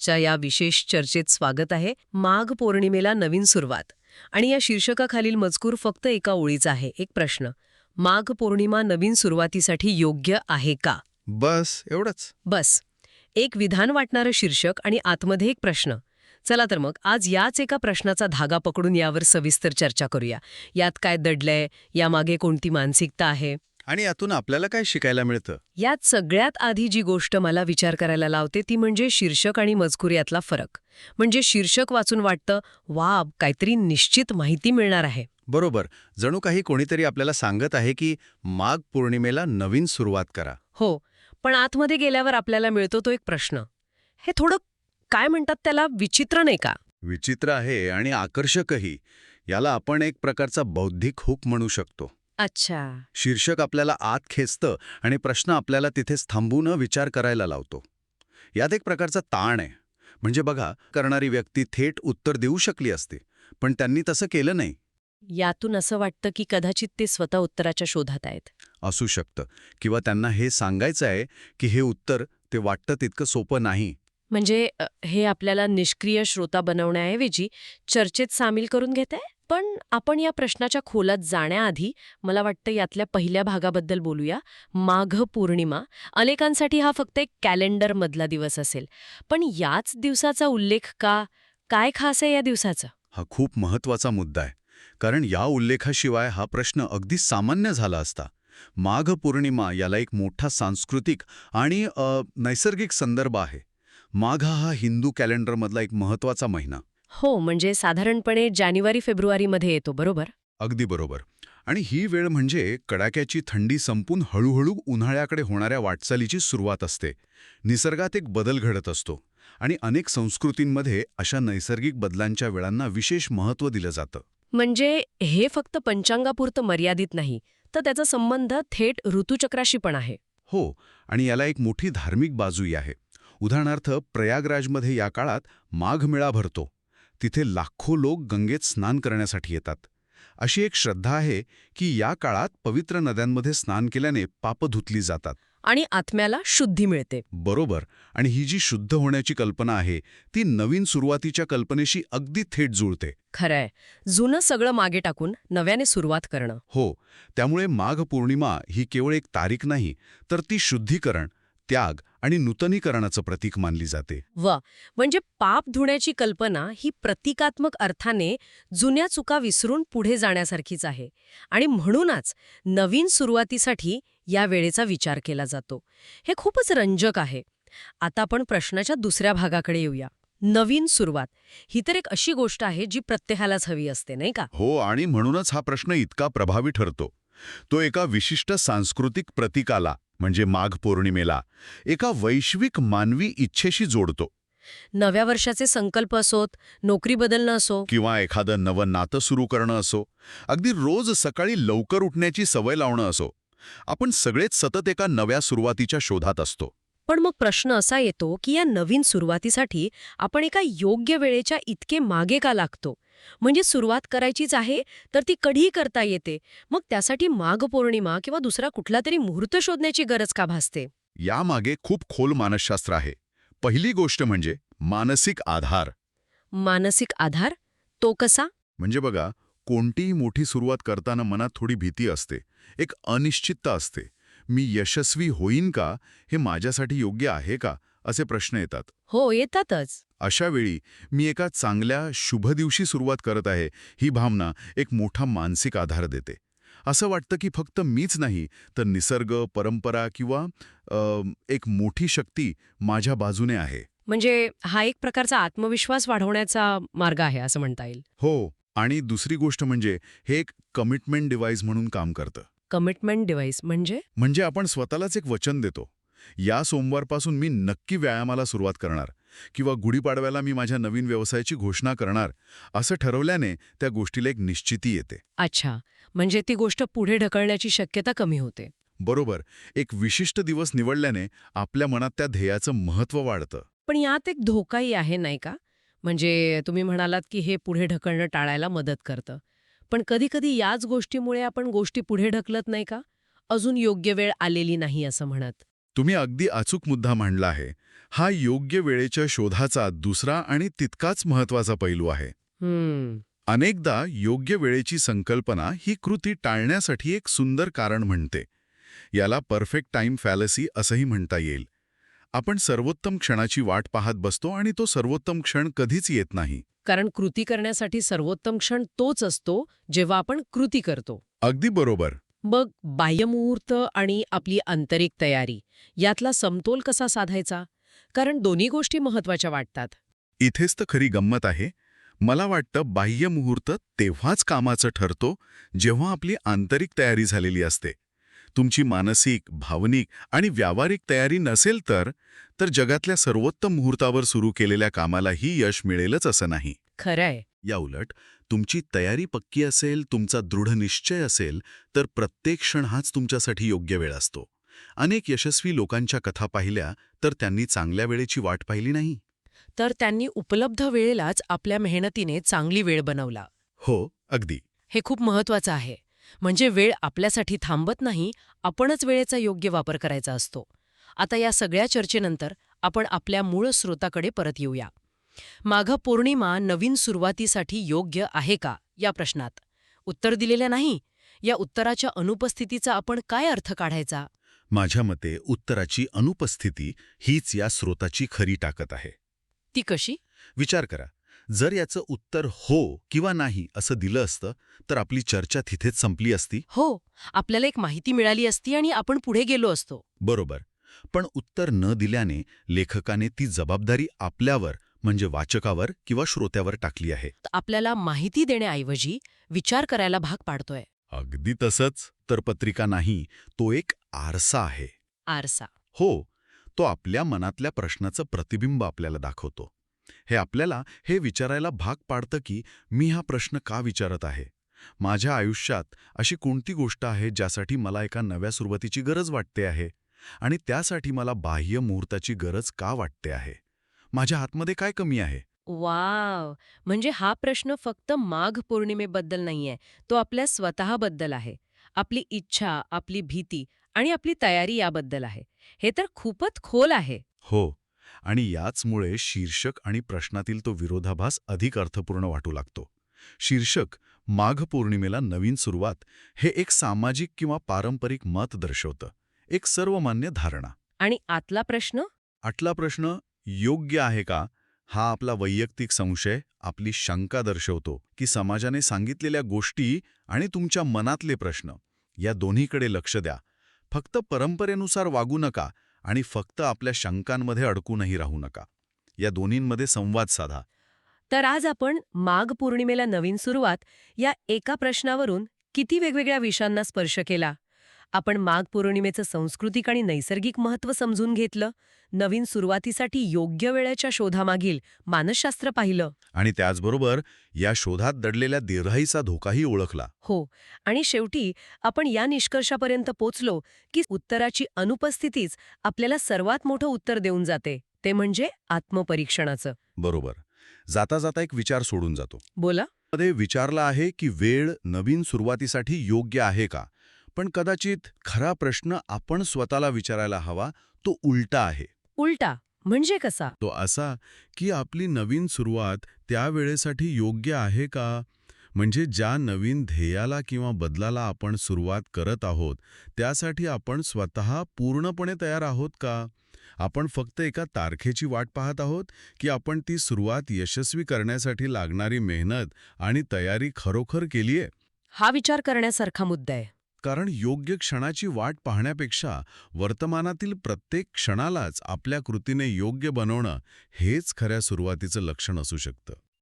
च्या या विशेष चर्चेत स्वागत आहे माघ पौर्णिमेला नवीन सुरुवात. आणि या शीर्षकाखालील मजकूर फक्त एका ओळीचा आहे एक प्रश्न. माघ पौर्णिमा नवीन सुरुवातीसाठी योग्य आहे का? बस एवढंच. बस. एक विधान वाटणारं शीर्षक आणि आतमध्ये एक प्रश्न. चला तर मग आज याच एका प्रश्नाचा धागा पकडून यावर सविस्तर चर्चा करूया. यात काय दडलंय? यामागे कोणती मानसिकता आहे? आणि यातून आपल्याला काय शिकायला मिळतं? यात सगळ्यात आधी जी गोष्ट मला विचार करायला लावते ती म्हणजे शीर्षक आणि मजकूर यातला फरक. म्हणजे शीर्षक वाचून वाटतं वा काहीतरी निश्चित माहिती मिळणार आहे. बरोबर. जणू काही कोणीतरी आपल्याला सांगत आहे की माघ पौर्णिमेला नवीन सुरुवात करा. हो. पण आतमध्ये गेल्यावर आपल्याला मिळतो तो एक प्रश्न. हे थोडं काय म्हणतात त्याला? विचित्र नाही का? विचित्र आहे आणि आकर्षकही. याला आपण एक प्रकारचा बौद्धिक हुक म्हणू शकतो. अच्छा. शीर्षक आपल्याला आत खेचतं आणि प्रश्न आपल्याला तिथेच थांबून विचार करायला लावतो. यात एक प्रकारचा ताण आहे. म्हणजे बघा करणारी व्यक्ती थेट उत्तर देऊ शकली असते पण त्यांनी तसं केलं नाही. यातून असं वाटतं की कदाचित ते स्वतः उत्तराच्या शोधात आहेत. असू शकतं. किंवा त्यांना हे सांगायचं आहे की हे उत्तर ते वाटतं तितकं सोपं नाही. म्हणजे अ, हे आपल्याला निष्क्रिय श्रोता बनवण्याऐवजी चर्चेत सामील करून घेत आहे पण आपण या प्रश्नाच्या खोलात जाण्याआधी मला वाटतं यातल्या पहिल्या भागाबद्दल बोलूया. माघ पौर्णिमा. अनेकांसाठी हा फक्त एक कॅलेंडरमधला दिवस असेल. पण याच दिवसाचा उल्लेख का? काय खास आहे या दिवसाचा? हा खूप महत्त्वाचा मुद्दा आहे. कारण या उल्लेखाशिवाय हा प्रश्न अगदी सामान्य झाला असता. माघ पौर्णिमा याला एक मोठा सांस्कृतिक आणि नैसर्गिक संदर्भ आहे. माघ हा हिंदू कॅलेंडरमधला एक महत्त्वाचा महिना. हो म्हणजे साधारणपणे जानेवारी फेब्रुवारीमध्ये येतो बरोबर? अगदी बरोबर. आणि ही वेळ म्हणजे कडाक्याची थंडी संपून हळूहळू उन्हाळ्याकडे होणाऱ्या वाटचालीची सुरुवात असते. निसर्गात एक बदल घडत असतो आणि अनेक संस्कृतींमध्ये अशा नैसर्गिक बदलांच्या वेळांना विशेष महत्त्व दिलं जातं. म्हणजे हे फक्त पंचांगापुरतं मर्यादित नाही तर त्याचा संबंध थेट ऋतुचक्राशी पण आहे. हो आणि याला एक मोठी धार्मिक बाजूही आहे. उदाहरणार्थ प्रयागराजमध्ये या काळात माघ मेळा भरतो. तिथे लाखो लोक गंगेत स्नान करण्यासाठी येतात. अशी एक श्रद्धा आहे की या काळात पवित्र नद्यांमध्ये स्नान केल्याने पाप धुतली जातात. आणि आत्म्याला शुद्धी मिळते. बरोबर. आणि ही जी शुद्ध होण्याची कल्पना आहे ती नवीन सुरुवातीच्या कल्पनेशी अगदी थेट जुळते. खरंय. जुनं सगळं मागे टाकून नव्याने सुरुवात करणं. हो. त्यामुळे माघ पौर्णिमा ही केवळ एक तारीख नाही तर ती शुद्धीकरण त्याग आणि नूतनीकरणाचं प्रतीक मानली जाते. व म्हणजे पाप धुण्याची कल्पना ही प्रतिकात्मक अर्थाने जुन्या चुका विसरून पुढे जाण्यासारखीच आहे. आणि म्हणूनच नवीन सुरुवातीसाठी या वेळेचा विचार केला जातो. हे खूपच रंजक आहे. आता आपण प्रश्नाच्या दुसऱ्या भागाकडे येऊया. नवीन सुरुवात. ही तर एक अशी गोष्ट आहे जी प्रत्येकालाच हवी असते नाही का? हो आणि म्हणूनच हा प्रश्न इतका प्रभावी ठरतो. तो एका विशिष्ट सांस्कृतिक प्रतीकाला म्हणजे माघ पौर्णिमेला एका वैश्विक मानवी इच्छेशी जोडतो. नव्या वर्षाचे संकल्प असोत नोकरी बदलणं असो. किंवा एखादं नवं नातं सुरू करणं असो अगदी रोज सकाळी लवकर उठण्याची सवय लावणं असो आपण सगळेच सतत एका नव्या सुरुवातीच्या शोधात असतो. पण मग प्रश्न असा येतो की या नवीन सुरुवातीसाठी आपण एका योग्य वेळेच्या इतके मागे का लागतो? म्हणजे सुरुवात करायचीच आहे तर ती कधीही करता येते. मग त्यासाठी माघ पौर्णिमा किंवा दुसरा कुठला तरी मुहूर्त शोधण्याची गरज का भासते? यामागे खूप खोल मानसशास्त्र आहे. पहिली गोष्ट म्हणजे मानसिक आधार. मानसिक आधार? तो कसा? म्हणजे बघा कोणतीही मोठी सुरुवात करताना मनात थोडी भीती असते. एक अनिश्चितता असते. मी यशस्वी होईन का? हे माझ्यासाठी योग्य आहे का? असे प्रश्न येतात. हो येतातच. अशा वेळी मी एका चांगल्या शुभ दिवशी सुरुवात करत आहे. ही भावना एक मोठा मानसिक आधार देते. असं वाटतं की फक्त मीच नाही तर निसर्ग परंपरा किंवा एक मोठी शक्ती माझ्या बाजूने आहे. म्हणजे हा एक प्रकारचा आत्मविश्वास वाढवण्याचा मार्ग आहे असं म्हणता येईल. हो आणि दुसरी गोष्ट म्हणजे हे एक कमिटमेंट डिव्हाइस म्हणून काम करतं. कमिटमेंट डिव्हाइस म्हणजे? म्हणजे आपण स्वतःलाच एक वचन देतो. या सोमवारपासून मी नक्की व्यायामाला सुरुवात करणार किंवा गुढीपाडव्याला मी माझ्या नवीन व्यवसायाची घोषणा करणार असं ठरवल्याने त्या गोष्टीला एक निश्चिती येते. अच्छा. म्हणजे ती गोष्ट पुढे ढकलण्याची शक्यता कमी होते. बरोबर. एक विशिष्ट दिवस निवडल्याने आपल्या मनात त्या ध्येयाचं महत्त्व वाढतं. पण यात एक धोकाही आहे नाही का? म्हणजे तुम्ही म्हणालात की हे पुढे ढकलणं टाळायला मदत करतं. पण कधीकधी याच गोष्टीमुळे आपण गोष्टी पुढे ढकलत नाही का? अजून योग्य वेळ आलेली नाही असं म्हणत. तुम्ही अगदी अचूक मुद्दा मांडला आहे. हा योग्य वेळेच्या शोधाचा दुसरा आणि तितकाच महत्त्वाचा पैलू आहे. अनेकदा योग्य वेळेची संकल्पना ही कृती टाळण्यासाठी एक सुंदर कारण म्हणते. याला परफेक्ट टाइम फॅलसी असंही म्हणता येईल. आपण सर्वोत्तम क्षणाची वाट पाहत बसतो आणि तो सर्वोत्तम क्षण कधीच येत नाही. कारण कृती करण्यासाठी सर्वोत्तम क्षण तोच असतो जेव्हा आपण कृती करतो. अगदी बरोबर. मग बाह्यमुहूर्त आणि आपली आंतरिक तयारी यातला समतोल कसा साधायचा? कारण दोन्ही गोष्टी महत्त्वाच्या वाटतात. इथेच तर खरी गंमत आहे. मला वाटतं बाह्य मुहूर्त तेव्हाच कामाचं ठरतो जेव्हा आपली आंतरिक तयारी झालेली असते. तुमची मानसिक भावनिक आणि व्यावहारिक तयारी नसेल तर तर जगातल्या सर्वोत्तम मुहूर्तावर सुरू केलेल्या कामालाही यश मिळेलच असं नाही. खरंय. या उलट तुमची तयारी पक्की असेल तुमचा दृढ निश्चय असेल तर प्रत्येक क्षण हाच तुमच्यासाठी योग्य वेळ असतो. अनेक यशस्वी लोकांच्या कथा पाहिल्या तर त्यांनी चांगल्या वेळेची वाट पाहिली नाही. तर त्यांनी उपलब्ध वेळेलाच आपल्या मेहनतीने चांगली वेळ बनवला. हो अगदी. हे खूप महत्वाचं आहे. म्हणजे वेळ आपल्यासाठी थांबत नाही आपणच वेळेचा योग्य वापर करायचा असतो. आता या सगळ्या चर्चेनंतर आपण आपल्या मूळ स्रोताकडे परत येऊया. माघ पौर्णिमा नवीन सुरुवातीसाठी योग्य आहे का या प्रश्नात? उत्तर दिलेलं नाही? या उत्तराच्या अनुपस्थितीचा आपण काय अर्थ काढायचा? माझ्या मते उत्तराची अनुपस्थिती हीच या स्रोताची खरी ताकद आहे. ती कशी? विचार करा. जर याचं उत्तर हो किंवा नाही असं दिलं असतं तर आपली चर्चा तिथेच संपली असती. हो आपल्याला एक माहिती मिळाली असती आणि आपण पुढे गेलो असतो. बरोबर. पण उत्तर न दिल्याने लेखकाने ती जबाबदारी आपल्यावर म्हणजे वाचकावर किंवा श्रोत्यावर टाकली आहे. आपल्याला माहिती देण्याऐवजी विचार करायला भाग पाडतोय. अगदी तसंच तर पत्रिका नाही तो एक आरसा आहे. आरसा. हो तो आपल्या मनातल्या प्रश्नाचं प्रतिबिंब आपल्याला दाखवतो. हे आपल्याला हे विचारायला भाग पाडतं की मी हा प्रश्न का विचारत आहे? माझ्या आयुष्यात अशी कोणती गोष्ट आहे ज्यासाठी मला एका नव्या सुरुवातीची गरज वाटते आहे? आणि त्यासाठी मला बाह्य मुहूर्ताची गरज का वाटते आहे? माझ्या आतमध्ये काय कमी आहे? वाव! म्हणजे हा प्रश्न फक्त माघ पौर्णिमेबद्दल नाहीये. तो आपल्या स्वतःबद्दल आहे. आपली इच्छा आपली भीती आणि आपली तयारी याबद्दल आहे. हे तर खूपच खोल आहे. हो. आणि याचमुळे शीर्षक आणि प्रश्नातील तो विरोधाभास अधिक अर्थपूर्ण वाटू लागतो. शीर्षक माघ पौर्णिमेला नवीन सुरुवात हे एक सामाजिक किंवा पारंपरिक मत दर्शवतं. एक सर्वमान्य धारणा. आणि आतला प्रश्न? आटला प्रश्न योग्य आहे का? हा आपला वैयक्तिक संशय आपली शंका दर्शवतो की समाजाने सांगितलेल्या गोष्टी आणि तुमच्या मनातले प्रश्न. या दोन्हीकडे लक्ष द्या. फक्त परंपरेनुसार वागू नका आणि फक्त आपल्या शंकांमध्ये अडकूनही राहू नका. या दोन्हींमध्ये संवाद साधा. तर आज आपण माघ पौर्णिमेला नवीन सुरुवात या एका प्रश्नावरून किती वेगवेगळ्या विषयांना स्पर्श केला? आपण माघ पौर्णिमेचं सांस्कृतिक आणि नैसर्गिक महत्त्व समजून घेतलं नवीन सुरुवातीसाठी योग्य वेळेच्या शोधामागील मानसशास्त्र पाहिलं. आणि त्याचबरोबर या शोधात दडलेल्या दीर्घाईचा धोकाही ओळखला. हो आणि शेवटी आपण या निष्कर्षापर्यंत पोचलो की उत्तराची अनुपस्थितीच आपल्याला सर्वात मोठं उत्तर देऊन जाते ते म्हणजे आत्मपरीक्षणाचं. बरोबर. जाता जाता एक विचार सोडून जातो. बोला. मध्ये विचारला आहे की वेळ नवीन सुरुवातीसाठी योग्य आहे का? पण कदाचित खरा प्रश्न आपण स्वतःला विचारायला हवा तो उलटा आहे. उलटा? म्हणजे कसा? तो असा की आपली नवीन सुरुवात त्या वेळेसाठी योग्य आहे का? म्हणजे ज्या नवीन ध्येयाला किंवा बदलाला आपण सुरुवात करत आहोत त्यासाठी आपण स्वतः पूर्णपणे तयार आहोत का? आपण फक्त एका तारखेची वाट पाहत आहोत की आपण ती सुरुवात यशस्वी करण्यासाठी लागणारी मेहनत आणि तयारी खरोखर केलीये? हा विचार करण्यासारखा मुद्दा आहे. कारण योग्य क्षणाची वाट पाहण्यापेक्षा वर्तमानातील प्रत्येक क्षणालाच आपल्या कृतीने योग्य बनवणं हेच खऱ्या सुरुवातीचं लक्षण असू शकतं.